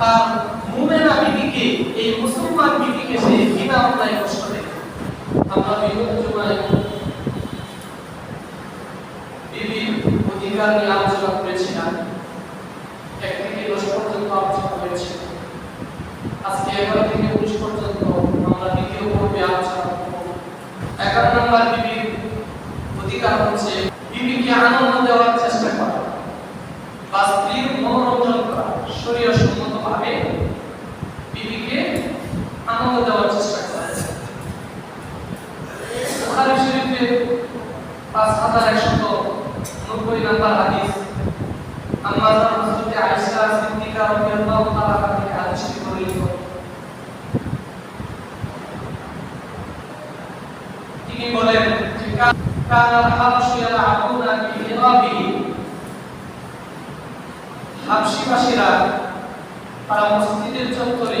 তার মুমেনা বিবিকে এই মুসলমান বিবিকে সে বিনা অন্যায় কষ্ট দেয়। আমরা বিগত জুমায় অধিকার নিয়ে আলোচনা করেছিলাম। এক থেকে দশ পর্যন্ত আলোচনা হয়েছে। আজকে এগারো থেকে উনিশ পর্যন্ত আমরা দ্বিতীয় পর্বে আলোচনা করব। এগারো নম্বর বিবির অধিকার হচ্ছে বিবিকে আনন্দ দেওয়ার চেষ্টা করা বা স্ত্রীর মনোরঞ্জন করা শরীর সম্মত ভাবে বিবিকে আনন্দ দেওয়ার চেষ্টা করা। বুখারী শরীফে পাঁচ হাজার একশত নব্বই নম্বর হাদিস। আম্মা হযরত আয়েশা সিদ্দিকা রাদিয়াল্লাহু তাআলা থেকে হাদিসটি বর্ণিত। তিনি বলেন, যে কানা হাবশু ইয়ালআবুনা বিহিরাবিহি হাবশিবাসীরা তারা মসজিদের চত্বরে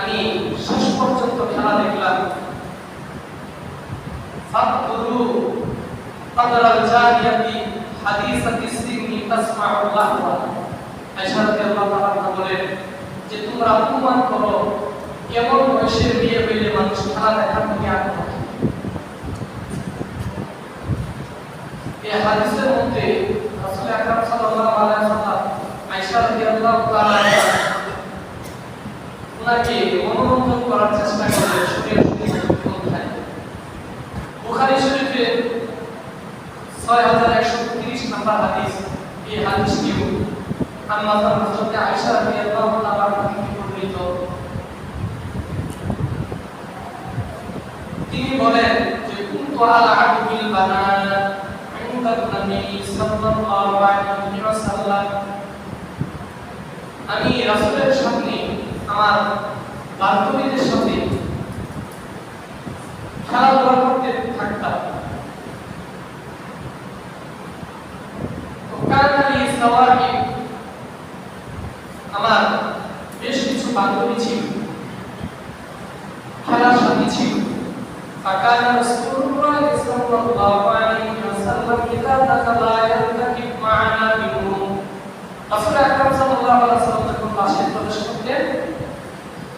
আমি শেষ পর্যন্ত খেলা দেখলাম। ফাকুরু কদরাল জানিয়াতি হাদিসাতি সিনি তাসমাউ লাহওয়া আয়েশা রাদিয়াল্লাহু তাআলা বলেন যে, তোমরা অনুমান করো কেবল বয়সের বিয়ে হইলে মানুষ খেলা দেখার প্রতি আগ্রহ? এই হাদিসের মধ্যে রাসূল আকরাম সাল্লাল্লাহু আলাইহি ওয়াসাল্লাম আয়েশা রাদিয়াল্লাহু তাআলা ওনাকে করার চেষ্টা করে শরীরের কোথায় বুখারী শরীফে 6130 নম্বর হাদিস এই হাদিসটিও আম্মা হযরত আয়েশা রাদিয়াল্লাহু তাআলা থেকে বর্ণিত। তিনি বলেন যে, কুনতু আলা আবিল বানান ইনদা নবী সাল্লাল্লাহু আলাইহি ওয়াসাল্লাম। আমি রাসূলের সামনে আমার বান্ধবীদের সাথে খেলাধুলা করতে থাকতাম তো কানালি সাওয়াহি আমার বেশ কিছু বান্ধবী ছিল খেলার সাথী ছিল فكان رسول الله صلى الله عليه وسلم إذا دخل يرتكب معنا منهم রাসূল আকরাম সাল্লাল্লাহু আলাইহি ওয়াসাল্লাম যখন বাসায় প্রবেশ করতেন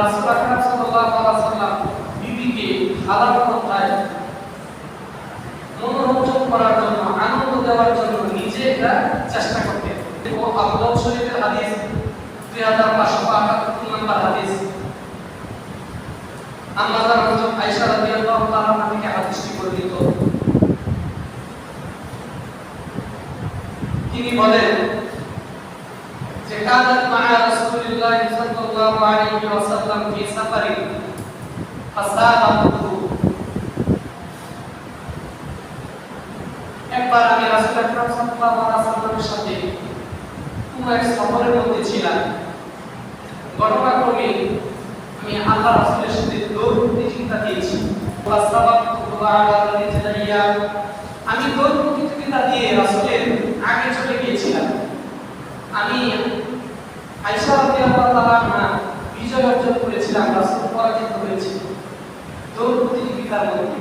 রাসূল আকরাম সাল্লাল্লাহু আলাইহি সাল্লাম বিবিকে হালাল পন্থায় মনোরঞ্জন করার জন্য আনন্দ দেওয়ার জন্য নিজে এটা চেষ্টা করতেন ও আবু দাউদ শরীফের হাদিস 3578 নম্বর হাদিস আম্মা হযরত আয়েশা রাদিয়াল্লাহু তাআলা থেকে হাদিসটি বর্ণিত তিনি বলেন যে মা'a রাসূলিল্লাহ সাল্লাল্লাহু আলাইহি ওয়াসাল্লাম ফি সাফারি ফাসাবাতু একবার আমি সাথে কোনো সফরের মধ্যে ছিলাম। ঘটনাক্রমে আমি আল্লাহ রাসূলের সাথে দৌড় প্রতিযোগিতা দিয়েছি। আমি দৌড় প্রতিযোগিতা দিয়ে আগে চলে গিয়েছিলাম। আমি আয়েশা রাদিয়াল্লাহু তাআলা বিজয় অর্জন করেছিলাম রাসূল পরাজিত হয়েছে। দৌড় প্রতিযোগিতার মধ্যে।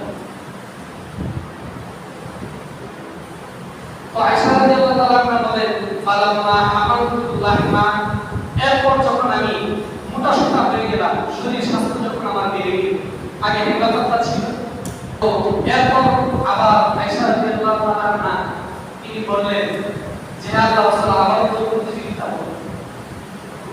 তো আয়েশা রাদিয়াল্লাহু তাআলা বলেন, ফালাম্মা হামালতুল লাহমা এরপর যখন আমি মোটা সোটা হয়ে গেলাম, শরীর স্বাস্থ্য যখন আমার বেড়ে গেল, আগে হেফাজতটা ছিল। তো এরপর আবার আয়েশা রাদিয়াল্লাহু তাআলা তিনি বললেন, যে আল্লাহ রাসূল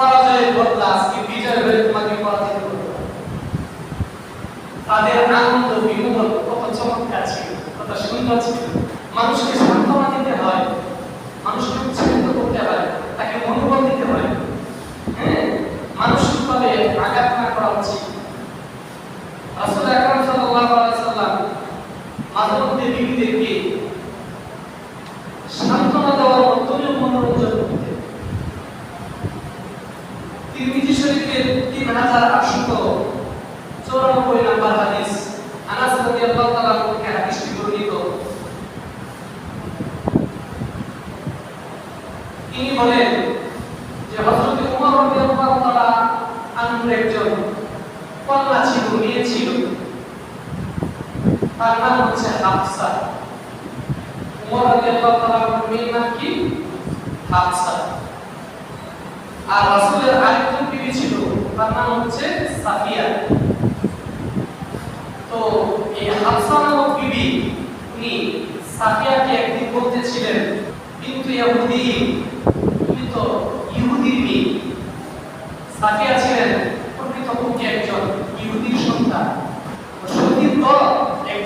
পরাজয়ের বদলা আজকে বিজয় হয়ে তোমাকে পরাজিত করবে তাদের আনন্দ বিনোদন কত চমৎকার ছিল, কত সুন্দর ছিল। মানুষকে সান্ত্বনা দিতে হয় মানুষকে উৎসাহিত করতে হয় তাকে মনোবল দিতে হয় হ্যাঁ মানসিকভাবে আঘাত না করা উচিত রাসূল আকরাম সাল্লাল্লাহু আলাইহি সাল্লাম মাঝে মধ্যে বিবিদেরকে সান্ত্বনা দেওয়ার মাধ্যমে মনোরঞ্জন করতেন তিরমিজি শরীফের তিন হাজার আটশো চৌরানব্বই নাম্বার হাদিস আনাস রাদিয়াল্লাহু তাআলা থেকে হাদিসটি বর্ণিত তিনি বলেন যে হযরত ওমর রাদিয়াল্লাহু তাআলা আনহুর একজন কন্যা ছিল মেয়ে ছিল তার নাম হচ্ছে হাফসা। ওমর রাদিয়াল্লাহু তাআলা আনহুর মেয়ের নাম কি? হাফসা। আর রাসূলের আরেকজন বিবি ছিল, তার নাম হচ্ছে সাফিয়া। তো এই হাফসা নামক বিবি উনি সাফিয়াকে একদিন বলতেছিলেন, কিন্তু ইহুদি, তুমি তো ইহুদির মেয়ে। সাফিয়া ছিলেন প্রকৃতপক্ষে একজন ইহুদির সন্তান। সত্যিই তো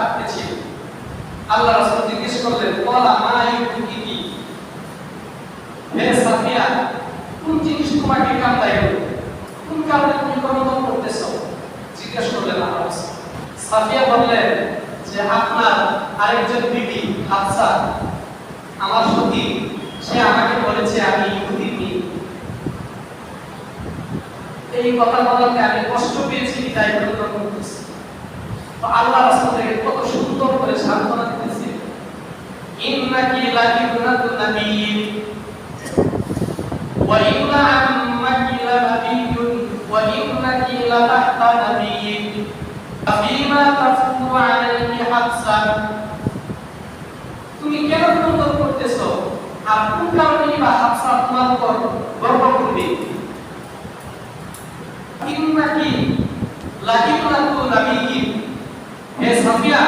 কাঁদতেছিল আল্লাহ রাসূল জিজ্ঞেস করলেন বলা মা ইউকি কি? হে সাফিয়া, কোন জিনিস তোমাকে কান্দাইল কোন কারণে তুমি ক্রন্দন করতেছো? জিজ্ঞেস করলেন আল্লাহ সাফিয়া বললেন যে, আপনার আরেকজন বিবি, হাফসা, আমার সতী, সে আমাকে বলেছে আমি ইহুদি এই কথা বলাতে আমি কষ্ট পেয়েছি তাই ক্রন্দন করতেছি। আল্লাহ রাসূল কত সুন্দর করে সান্ত্বনা দিতেছে। ইন্নাকি লাকিবুনাতু নাবিয়্যিন, ওয়া ইন্না আম্মাকি লানাবিয়্যুন ওয়া ইন্নাকি লাতাহতা নাবিয়্যিন। আফিমা তাফতু আলাইহি হাদসান তুমি কেন অনুরোধ করতেছো? আর কোন কারণে বা হাফসা তোমার উপর গর্ব করবে। ইন্নাকি লাকিবুনাতু নাবিয়্যিন। সাফিয়া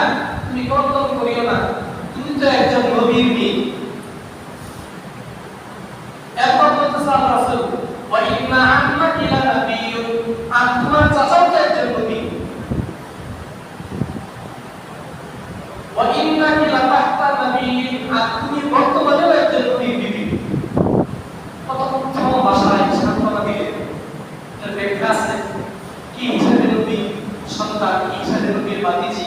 তুমি ক্রন্দন করিও না। তুমি তো একজন নবীর মেয়ে। আর তুমি বর্তমানেও একজন নবীর বিবি কত উত্তম ভাষায় সান্ত্বনা দিলে এর ব্যাখ্যা আছে কি হিসাবে নবী সন্তান কি হিসাবে নবীর বাতিজি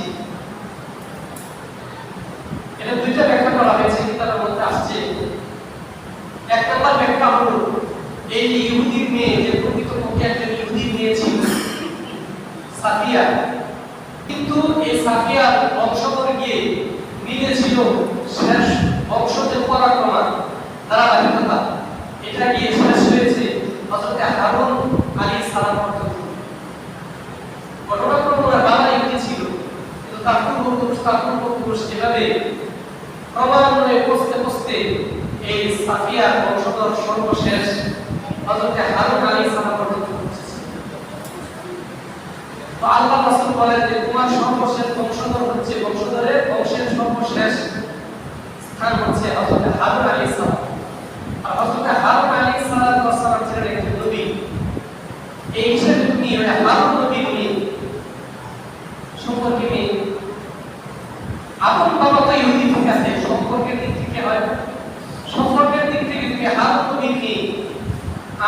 এটা দুইটা ব্যাখ্যা করা হয়েছে কিতাবের মধ্যে আসছে এক নম্বর ব্যাখ্যা হলো, এই যে ইহুদির মেয়ে যে প্রকৃতপক্ষে একজন ইহুদির মেয়ে ছিল, সাফিয়া, কিন্তু এই সাফিয়ার বংশধর গিয়ে মিলে ছিল শেষ বংশজের পরাক্রমা, ধারাবাহিকতা। এটা গিয়ে শেষ হয়েছে হযরত হারুন আলাইহিস সালাম পর্যন্ত বাবা ইহুদি ছিল, কিন্তু তার পূর্বপুরুষ তার পূর্বপুরুষ এভাবে ক্রমান্বয়ে বসতে বসতে এই সাফিয়ার বংশধর সর্বশেষ হযরত হারুন আলাইহিস সালাম আল্লাহ রাসূল বলেন যে, তোমার সর্বশেষ বংশধর হচ্ছে বংশধরের বংশের সর্বশেষ স্থান হচ্ছে হযরত হারুন আলাইহিস সালাম। আর হযরত হারুন সালাম ছিলেন একজন নবী। এই হিসেবে হারুন নবীর মেয়ে সম্পর্কে মেয়ে আপন বাবা তো ইহুদি ঠিক আছে সম্পর্কের দিক থেকে হয় সম্পর্কের দিক থেকে তুমি হারুন নবীর মেয়ে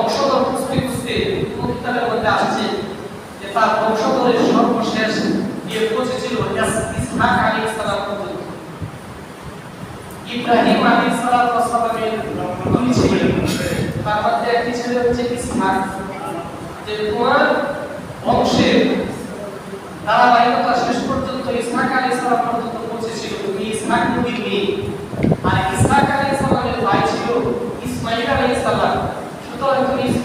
বংশধর খুঁজতে খুঁজতে কিতাবের মধ্যে আসছে যে তার বংশধরের সর্বশেষ গিয়ে পৌঁছেছিল ইসহাক আলাইহিস সালাম। পর্যন্ত ইব্রাহিম আলাইহিস সালামের দুই ছেলে। তার মধ্যে একটি ছেলে হচ্ছে ইসহাক। যে তোমার বংশের ধারাবাহিকতা শেষ পর্যন্ত ইসহাক আলাইহিস সালাম পর্যন্ত পৌঁছেছিল তুমি ইসহাক নবীর মেয়ে। আর ইসহাক আলাইহিস সালামের ভাই ছিল ইসমাঈল আলাইহিস সালাম।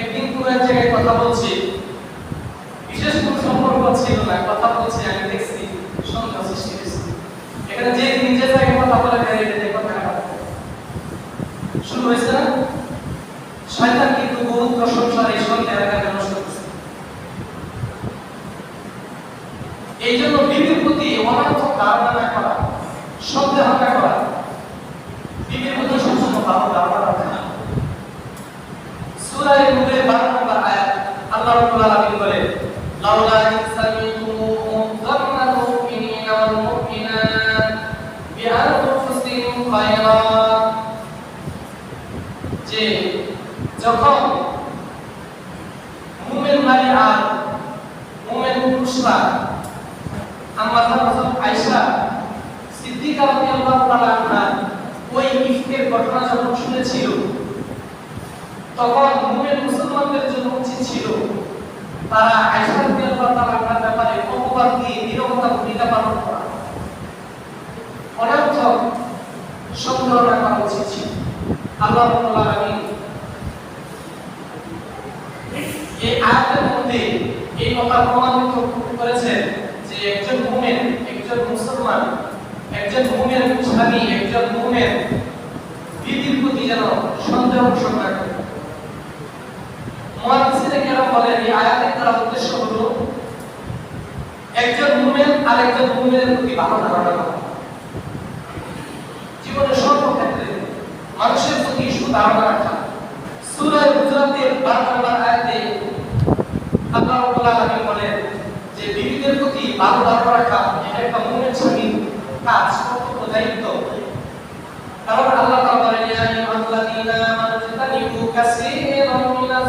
একদিন কোন এক জায়গায় কথা বলছি, বিশেষ কোনো সম্পর্ক ছিল না, কথা বলছি, আমি দেখছি, সন্দেহ সৃষ্টি হয়েছে। এখানে যে নিজে জায়গায় কথা বলে গেলে এটা কথা শুরু হয়েছে না? শয়তান কিন্তু বহুত প্রশংসার এই সন্দেহ এলাকাকে নষ্ট করছে। এই জন্য বিবির প্রতি অনর্থক ধারণা না করা, সন্দেহ না করা বিবির প্রতি সবসময় ভালো ধারণা রাখা সূরা নূরের 12 নম্বর আয়াত আল্লাহ রাব্বুল আলামিন বলেন হযরত আয়েশা সিদ্দিকা রাদিয়াল্লাহু তাআলা আনহা ওই ঘটনা যখন শুনেছিল, তখন মুমিন মুসলমানদের জন্য উচিত ছিল তারা আয়েশা রাদিয়াল্লাহু তাআলা ব্যাপারে অপবাদ দিয়ে নীরবতা ভূমিকা পালন করা। অনর্থক সন্দেহ না উচিত ছিল। আল্লাহ রাব্বুল আলামিন এই আয়াতের মধ্যে এই কথা প্রমাণিত করেছেন যে একজন মুমিন, একজন মুসলমান, একজন মুমিন স্বামী, একজন মুমিন বিবির প্রতি যেন সন্দেহ পোষণ না করে। মুহাদ্দিসিনে বলেন, এই আয়াতের দ্বারা উদ্দেশ্য হলো একজন মুমিন আর একজন মুমিনের প্রতি ভালো ধারণা করা। জীবনের সর্বক্ষেত্রে মানুষের প্রতি সুধারণা রাখা। সূরা হুজুরাতের 12 নম্বর আয়াতে আল্লাহ রাব্বুল আলামিন বলেন যে বিবিদের প্রতি ভালো ধারণা রাখা এটা একটা মুমিন স্বামীর কাজ, কর্তব্য, দায়িত্ব। কারণ আল্লাহ তাআলা বলেন, ইয়া আইয়ুহাল্লাযীনা আমানু তানিবু কাসীরাম মিনাজ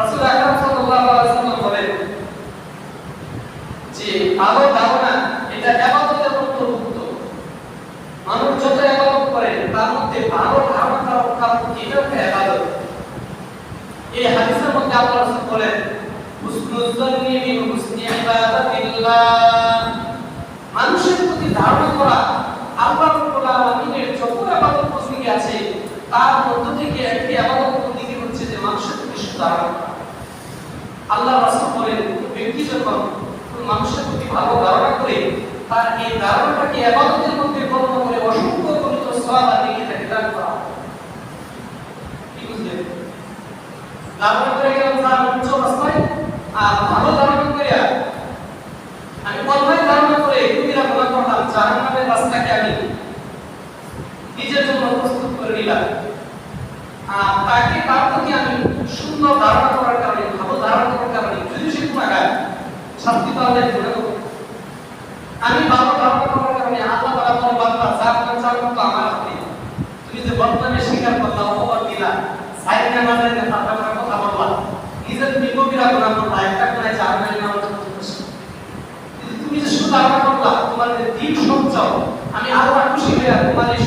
রাসূল আকরাম সাল্লাল্লাহু আলাইহি ওয়াসাল্লাম বলেন যে ভালো ধারণা এটা ইবাদতের অন্তর্ভুক্ত মানুষ যত ইবাদত করে, তার মধ্যে ভালো ধারণা রক্ষা এটা ইবাদত এই হাদিসের মধ্যে আল্লাহ রাসূল বলেন হুসনুল মিন হুসনি ইবাদাতিল্লাহ। মানুষের প্রতি ধারণা করা আল্লাহ রাব্বুল আলামিনের যত ইবাদত বন্দী আছে, তার মধ্য থেকে একটি ইবাদত বন্দী হচ্ছে যে মানুষের প্রতি সুধারণা করা। আল্লাহ রাসূল বলেন, ব্যক্তি যখন মানুষের প্রতি ভালো ধারণা করে, তার এই ধারণাটাকে ইবাদতের মধ্যে গণ্য করে অসংখ্য গণিত সওয়াব আর নেকি তাকে দান করা কি বুঝলেন? ধারণা করে গেলাম তার উচ্চ অবস্থায় আর ভালো ধারণা করে আমি অন্যায় ধারণা করে কবিরা গুনাহ করলাম, জাহান্নামের রাস্তাকে আমি নিজের জন্য প্রস্তুত করে নিলাম। আর তাকে তার প্রতি আমি সুন্দর ধারণা আমি বাবা ধারণ তুমি যে বর্তমানে স্বীকার করলা আমি আরও খুশি হয়ে তোমার এই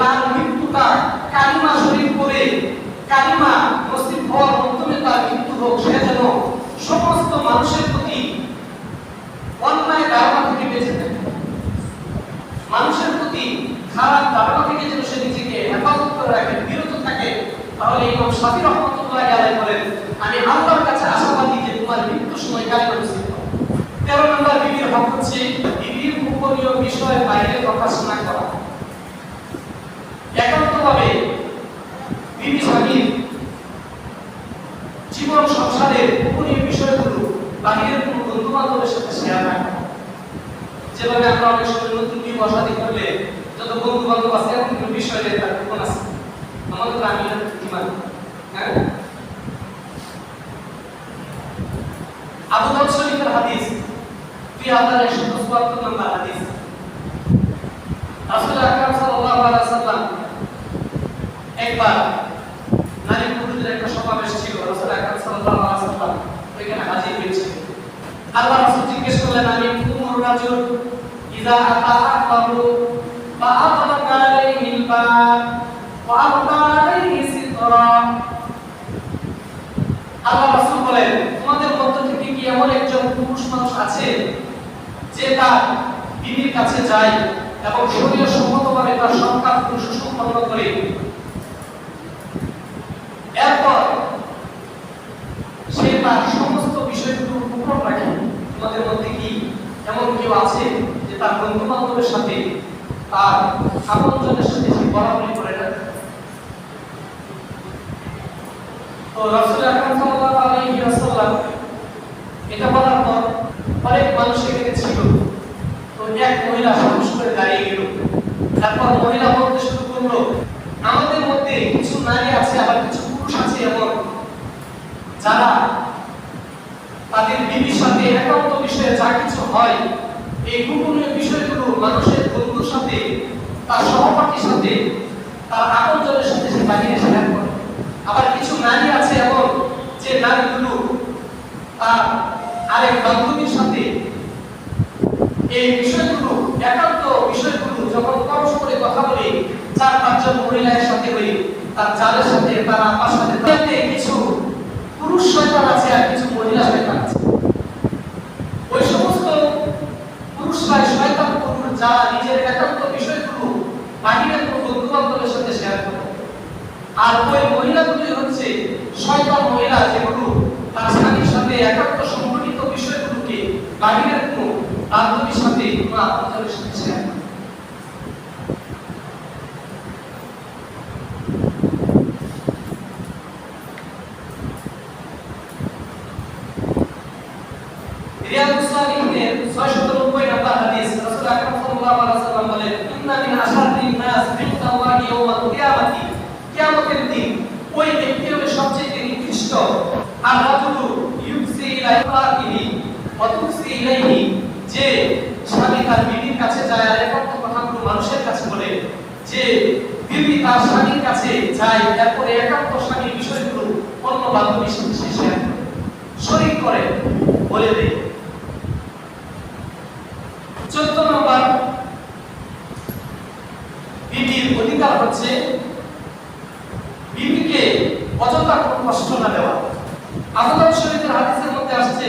তার মৃত্যুটা কালিমা শরীফ করে কালিমা নসিব হওয়ার মাধ্যমে তার মৃত্যু হোক, সে যেন সমস্ত মানুষের প্রতি অন্যায় ধারণা থেকে বেঁচে থাকে। মানুষের প্রতি খারাপ ধারণা থেকে যেন সে নিজেকে হেফাজত করে রাখে, বিরত থাকে, তাহলে ইমাম শাফি রহমতুল্লাহ আলাইহি বলেন, আমি আল্লাহর কাছে আশাবাদী যে তোমার মৃত্যুর সময় কালিমা নসিব তেরো নম্বর বিবির হক হচ্ছে, বিবির গোপনীয় বিষয় বাইরে প্রকাশ না করা। একান্তভাবে বিবি স্বামীর জীবন সংসারের গোপনীয় বিষয়গুলো বাহিরের কোনো বন্ধু বান্ধবের সাথে শেয়ার না যেভাবে আমরা অনেক সময় নতুন বিবাহ শাদী করলে যত বন্ধু বান্ধব আছে এমন কোনো বিষয় নেই, তার গোপন আছে। আমাদের আমি হ্যাঁ? আবু দাউদ শরীফের হাদিস, দুই হাজার একশো চুয়াত্তর নম্বর হাদিস। রাসূল আকরাম সাল্লাল্লাহু আলাইহি সাল্লাম একবার নারী পুরুষদের একটা সমাবেশ ছিল, রাসূল আকরাম সাল্লাল্লাহু আলাইহি সাল্লাম ওইখানে হাজির হয়েছিলেন। আল্লাহ রাসূল জিজ্ঞেস করলেন আমি কুমুর রাজুল, ইযা আতা আহবাহু বা আতলাকা আলাইহিল বাব ওয়া আলকা আলাইহি সিতরা? আল্লাহ রাসূল বলেন, তোমাদের মধ্য থেকে কি এমন একজন পুরুষ মানুষ আছে, যে তার বিবির কাছে যায় এবং শরীয় সম্মতভাবে তার সন্তান পুরুষ সম্পন্ন করে এরপর সে তার সমস্ত বিষয়গুলো গোপন রাখে। তোমাদের মধ্যে কি এমন কেউ আছে যে তার বন্ধু বান্ধবের সাথে, তার আপনজনের সাথে সে বলাবলি করে না? তো রাসূল আকরাম সাল্লাল্লাহু আলাইহি ওয়াসাল্লাম এটা বলার পর অনেক মানুষ এখানে ছিল। তো এক মহিলা সাহস করে দাঁড়িয়ে গেল। তারপর মহিলা বলতে শুরু করল, আমাদের মধ্যে কিছু নারী আছে, আবার কিছু আছে যারা তাদের বিবির সাথে একান্ত বিষয়ে যা কিছু হয়, এই গোপনীয় বিষয়গুলো মানুষের বন্ধুর সাথে, তার সহপাঠীর সাথে, তার আপনজনের সাথে সে বাহিরে শেয়ার করে। আবার কিছু নারী আছে এমন যে নারীগুলো তার আরেক বান্ধবীর সাথে এই বিষয়গুলো একান্ত বিষয়গুলো যখন পরস্পরে কথা বলে, চার পাঁচজন মহিলার সাথে হয়ে তার জালের সাথে, তার আপার সাথে কিছু পুরুষ শয়তান আছে আর কিছু মহিলা শয়তান আছে। ওই সমস্ত পুরুষরা শয়তান পুরুষ যারা নিজের একান্ত বিষয়গুলো বাহিরের কোনো বন্ধু বান্ধবের সাথে শেয়ার করে আর ওই মহিলাগুলি হচ্ছে শয়তান মহিলা যেগুলো তার স্বামীর সাথে একান্ত সংগঠিত বিষয়গুলোকে বাহিরের কোনো বান্ধবীর সাথে কোনো আপনজনের সাথে শেয়ার করে রিয়াদুস সালিহিনের 690 নম্বর হাদিস রাসূল আকরাম সাল্লাল্লাহু আলাইহি ওয়াসাল্লাম বলেন ইন্না মিন আশাদ্দিন নাস বিনতাল্লাহি ইয়াওমাল কিয়ামাতি কিয়ামতের দিন ওই ব্যক্তি হবে সবচেয়ে নিকৃষ্ট আর রাজুলু ইউসি ইলা ইমরাতিহি ওয়া তুসি ইলাইহি যে স্বামী তার বিবির কাছে যায় আর একান্ত কথাগুলো মানুষের কাছে বলে। যে বিবি তার স্বামীর কাছে যায় এরপরে একান্ত স্বামীর বিষয়গুলো অন্য বান্ধবীর সাথে সে শেয়ার করে। শরীক করে, বলে দেয় চোদ্দ নম্বর, বিবির অধিকার হচ্ছে বিবিকে অযথা কষ্ট না দেওয়া। আবুদাউদ শরীফের হাদিসের মধ্যে আসছে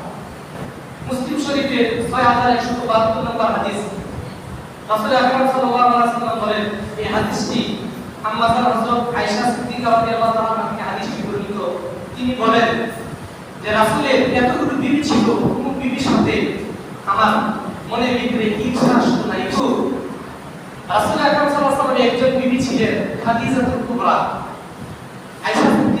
মুসলিম শরীফের ছয় হাজার একশো বাহাত্তর নম্বর হাদিস। রাসূল আকরাম সাল্লাল্লাহু আলাইহি ওয়াসাল্লাম বলেন, এই হাদিসটি আম্মা হযরত আয়েশা সিদ্দিকা রাদিয়াল্লাহু তাআলা থেকে হাদিসটি বর্ণিত। তিনি বলেন যে রাসূলের এতগুলো বিবি ছিল, কোন বিবির সাথে আমার মনের ভিতরে ঈর্ষা আসতো না একটু রাসূল আকরাম সাল্লাল্লাহু আলাইহি একজন বিবি ছিলেন খাদিজাতুল কুবরা আয়েশা সিদ্দিকা রাদিয়াল্লাহু তাআলা বলেন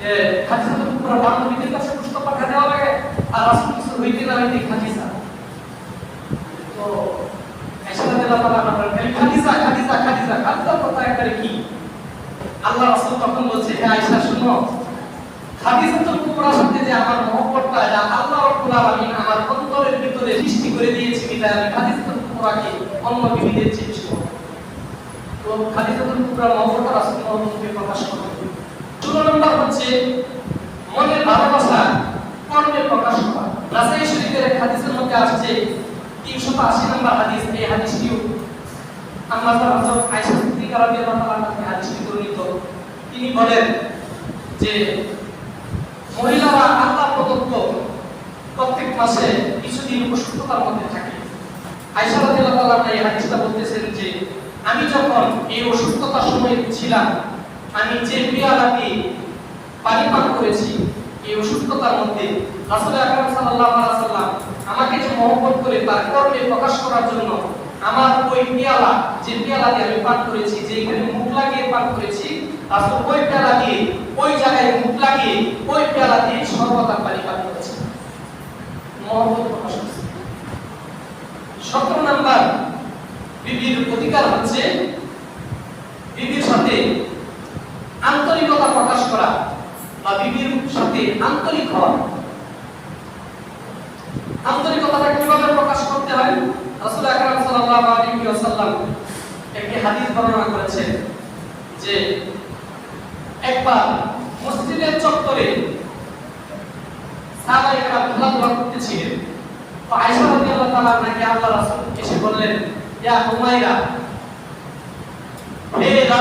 যে খাদিজাতুল কুবরার বান্ধবীদের কাছে পুষ্ট পাঠা দেওয়া লাগে, আর রাসূল কিছু হইতে না হইতে খাদিজা। তো আয়েশা রাদিয়াল্লাহু তাআলা বলেন খাদিজা খাদিজা খাদিজা খাদিজা কথা একবারে কি? আল্লাহ রাসূল তখন বলছে, হে আয়েশা, শুনো খাদিজাতুল কুবরার সাথে যে আমার মহব্বতটা এটা আল্লাহ রাব্বুল আলামিন আমার অন্তরের ভিতরে সৃষ্টি করে দিয়েছে বিধায় আমি খাদিজাতুল কুবরাকে অন্য বিবিদের চেয়ে বেশি মহব্বত তো খাদিজাতুল কুবরার মহব্বতটা রাসূল মহব্বতকে প্রকাশ করলেন। নম্বর হচ্ছে মনের ভালোবাসা কর্মে প্রকাশ করা রাসাই শরীফের এক হাদিসের মধ্যে আসছে তিনশত আশি নম্বর হাদিস, এই হাদিসটিও আম্মা হযরত আয়েশা সিদ্দিকা হাদিসটি বর্ণিত। তিনি বলেন যে, মহিলারা আল্লাহ প্রদত্ত প্রত্যেক মাসে কিছুদিন অসুস্থতার মধ্যে থাকে। আয়েশা রাদিয়াল্লাহু তাআলা এই হাদিসটা বলতেছেন যে, আমি যখন এই অসুস্থতার সময় ছিলাম আমি যে পেয়ালাটি পানি পান করেছি, এই অসুস্থতার মধ্যে রাসূল আকরাম সাল্লাল্লাহু আলাইহি ওয়াসাল্লাম আমাকে যে মহব্বত করে তার কর্মে প্রকাশ করার জন্য আমার ওই পেয়ালা যে পেয়ালা দিয়ে আমি পান করেছি, যে এখানে মুখ লাগিয়ে পান করেছি, রাসূল ওই পেয়ালা দিয়ে ওই জায়গায় মুখ লাগিয়ে ওই পেয়ালা দিয়ে সর্বদা পানি পান করেছে। মহব্বত প্রকাশ সতেরো নাম্বার, বিবির অধিকার হচ্ছে বিবির সাথে আন্তরিকতা প্রকাশ করা বা বিবির সাথে আন্তরিক হওয়া। আন্তরিকতাটা কীভাবে প্রকাশ করতে হয়? রাসূল আকরাম সাল্লাল্লাহু আলাইহি ওয়াসাল্লাম একটি হাদিস বর্ণনা করেছেন যে একবার মসজিদের চত্বরে সাহাবায়ে কেরাম খেলাধুলা করতেছিলেন। তো আয়েশা রাদিয়াল্লাহু তাআলা নাকি আল্লাহ রাসূল এসে বললেন, ইয়া হুমায়রা হে এটা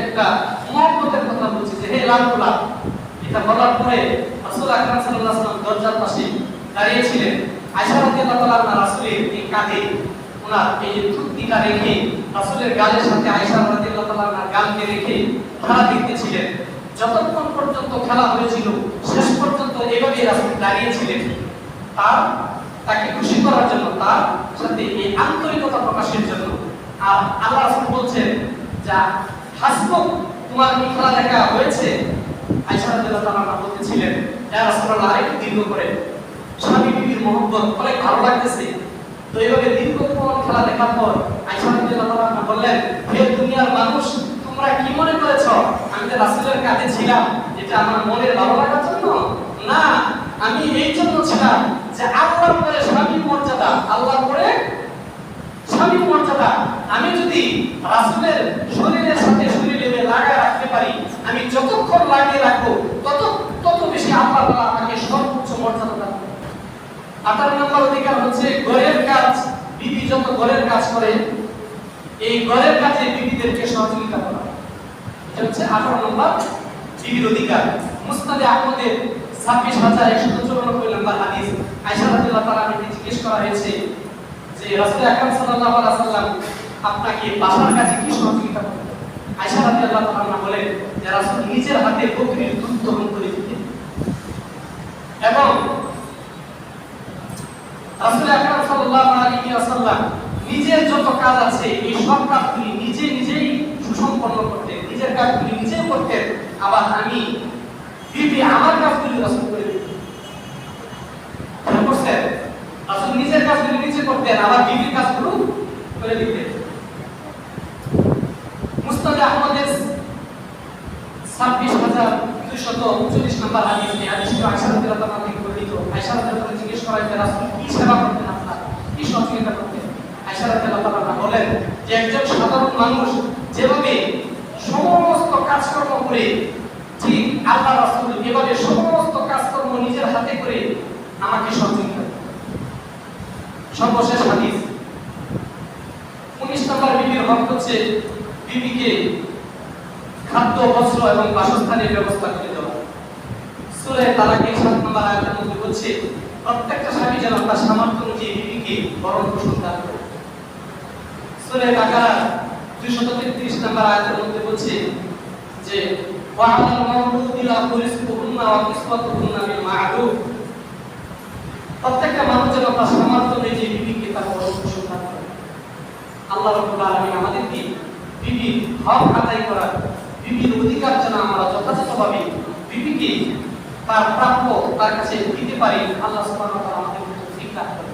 একটা মহব্বতের কথা বলছি যে, হে রামপুলা এটা বলার পরে রাসূল আকরাম সাল্লাল্লাহু আলাইহি দরজার পাশে দাঁড়িয়ে ছিলেন আয়েশা রাদিয়াল্লাহু তাআলা রাসূলের এই কাঁধে ওনার এই যে রেখে রাসূলের গালের সাথে আয়েশা রাদিয়াল্লাহু তাআলা গালকে রেখে খেলা দেখতেছিলেন। যতক্ষণ পর্যন্ত খেলা হয়েছিল, শেষ পর্যন্ত এভাবে রাসূল দাঁড়িয়ে ছিলেন তার, তাকে খুশি করার জন্য, তার সাথে এই আন্তরিকতা প্রকাশের জন্য, আর আল্লাহ রাসূল বলছেন, যা হাসবুক তোমার কি খেলা দেখা হয়েছে? আয়েশা রাদিয়াল্লাহু তাআলা বলতেছিলেন ইয়া রাসূলুল্লাহ, আরেকটু দীর্ঘ করে। স্বামী বিবির মহব্বত, অনেক ভালো লাগতেছে। তো এইভাবে দীর্ঘক্ষণ খেলা দেখার পর আয়েশা রাদিয়াল্লাহু তাআলা বললেন, হে দুনিয়ার মানুষ, তোমরা কি মনে করেছ? আমি তো রাসূলের কাছে ছিলাম, এটা আমার মনের ভালো লাগার জন্য? না, আমি এই জন্য ছিলাম যে আল্লাহর পরে স্বামী মর্যাদা, আল্লাহর পরে স্বামী মর্যাদা, আমি যদি রাসূলের শরীরের সাথে শরীরে লাগায় রাখতে পারি, আমি যতক্ষণ লাগিয়ে রাখব, তত তত বেশি আল্লাহ তাআলা আমাকে সর্বোচ্চ মর্যাদা দান। আঠারো নম্বর অধিকার হচ্ছে ঘরের কাজ। বিবি যত ঘরের কাজ করে, এই ঘরের কাজে বিবিদেরকে সহযোগিতা করা। এটা হচ্ছে আঠারো নম্বর বিবির অধিকার। মুসনাদে আহমদের ছাব্বিশ হাজার একশো চুরানব্বই নম্বর হাদিস। আয়সা রাদিয়াল্লাহু তাআলা থেকে জিজ্ঞেস করা হয়েছে যে রাসূল আকরাম সাল্লাল্লাহু আলাইহি সাল্লাম আপনাকে কাজে কি সহযোগিতা আয়সা রাদিয়াল্লাহু তাআলা বলেন যে রাসূল নিজের হাতে বকরির দুধ দহন করে দিতেন। এবং রাসূল আকরাম সাল্লাল্লাহু আলাইহি নিজের যত কাজ আছে, এই সব কাজগুলি নিজে নিজেই সুসম্পন্ন করতেন, নিজের কাজ কাজগুলি নিজে করতেন। আবার আমি বিবি আমার কাজগুলি রাসূল করে দিতেন খেয়াল করছেন রাসূল নিজের কাজগুলি নিজে করতেন আবার বিবির কাজগুলো করে দিতেন মুস্তাদ আহমদের ছাব্বিশ হাজার দুইশত উনচল্লিশ নম্বর হাদিস, এই হাদিসটি আয়সা রাদিয়াল্লাহু থেকে বর্ণিত। আয়েশা রাদিয়াল্লাহু জিজ্ঞেস করা হয়েছে রাসূল কি সেবা করতেন আপনার? কি সহযোগিতা করতেন? আয়েশা রাদিয়াল্লাহু তাআলা বলেন যে, একজন সাধারণ মানুষ যেভাবে সমস্ত কাজকর্ম করে, ঠিক আল্লাহ রাসূল এভাবে সমস্ত কাজকর্ম নিজের হাতে করে আমাকে সহযোগিতা। সর্বশেষ হাদিস। উনিশ নম্বর বিবির হক হচ্ছে বিবিকে খাদ্য, বস্ত্র এবং বাসস্থানের ব্যবস্থা করে দেওয়া। সূরা তালাকের সাত নম্বর আয়াতের মধ্যে বলছে, প্রত্যেকটা স্বামী যেন তার সামর্থ্য অনুযায়ী বিবিকে ভরণ পোষণ দান করে। সূরা বাকারা 233 নম্বর আয়াতের মধ্যে বলছে যে লাহু রিজকুহুন্না ওয়া কিসওয়াতুহুন্না বিল মা'রুফ। প্রত্যেকটা মানুষ যেন তার সামর্থ্য যে বিবিকে তার দান করে। আল্লাহ রব্বুল আলামিন আমাদেরকে বিবির হক আদায় করার বিবির অধিকার যেন আমরা যথাযথভাবে বিবিকে তার প্রাপ্য তার কাছে দিতে পারি, আল্লাহ সুবহানাহু ওয়া তাআলা আমাদের ঠিক রাখবেন